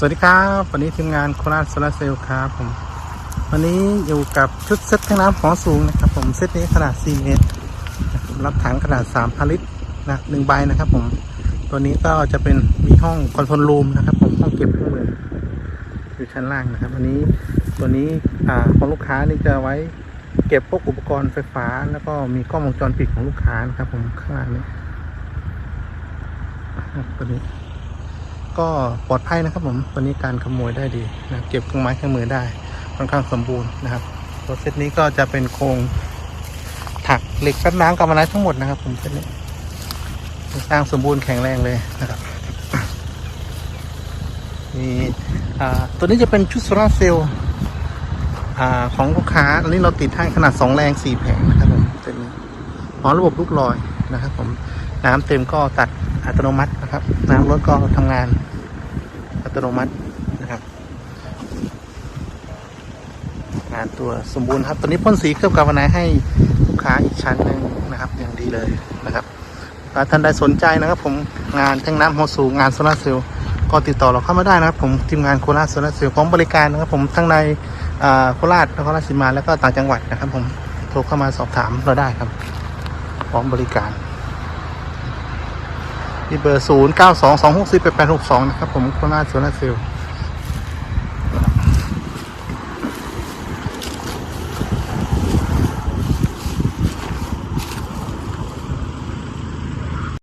สวัสดีครับ วันนี้ทีมงานโคราชโซลาเซลล์ครับผม วันนี้อยู่กับชุดเซตแทงน้ำของสูงนะครับ ผมเซตนี้ขนาด 4 เมตรรับถังขนาด 3,000 ลิตรนะหนึ่งใบนะครับผม ตัวนี้ก็จะเป็นมีห้องคอนโทรลรูมนะครับ ผมห้องเก็บเครื่องมืออยู่ชั้นล่างนะครับ อันนี้ตัวนี้อ่าของลูกค้านี่จะไว้เก็บพวกอุปกรณ์ไฟฟ้า แล้วก็มีกล้องวงจรปิดของลูกค้านะครับ ผมข้างล่างนี้นะครับตัวนี้ ก็ปลอดภัยนะครับผม ตัวนี้การขโมยได้ดีนะเก็บเครื่องไม้เครื่องมือได้ค่อนข้างสมบูรณ์นะครับตัวเซตนี้ก็จะเป็นโครงถักเหล็กแป๊บน้ำกับอะไรทั้งหมดนะครับผมเซตนี้สร้างสมบูรณ์แข็งแรงเลยนะครับมีอ่าตัวนี้จะเป็นชุดโซลาร์เซลล์อ่าของลูกค้าอันนี้เราติดให้ขนาด 2 แรง 4 แผงนะครับผมเซตนี้พร้อมระบบลูกลอยนะครับผมน้ำเต็มก็ตัดอัตโนมัตินะครับ น้ำลดก็ทำงาน โนมัตินะครับ งานตัวสมบูรณ์ครับตอนนี้พ่นสีเคลือบกาวไนให้ลูกค้าอีกชั้นหนึ่งนะครับ อย่างดีเลยนะครับถ้าท่านใดสนใจนะครับผมงานทั้งน้ำโฮสูงานโซลาร์เซลล์ก็ติดต่อเราเข้ามาได้นะครับผมทีมงานโคราชโซลาร์เซลล์พร้อมบริการนะครับผมทั้งในโคราชนครราชสีมาแล้วก็ต่างจังหวัดนะครับผมโทรเข้ามาสอบถามเราได้ครับ พร้อมบริการ ที่เบอร์ 0 9 2 2 6 4 8 8 6 2 นะครับผมโคราชโซลาร์เซลล์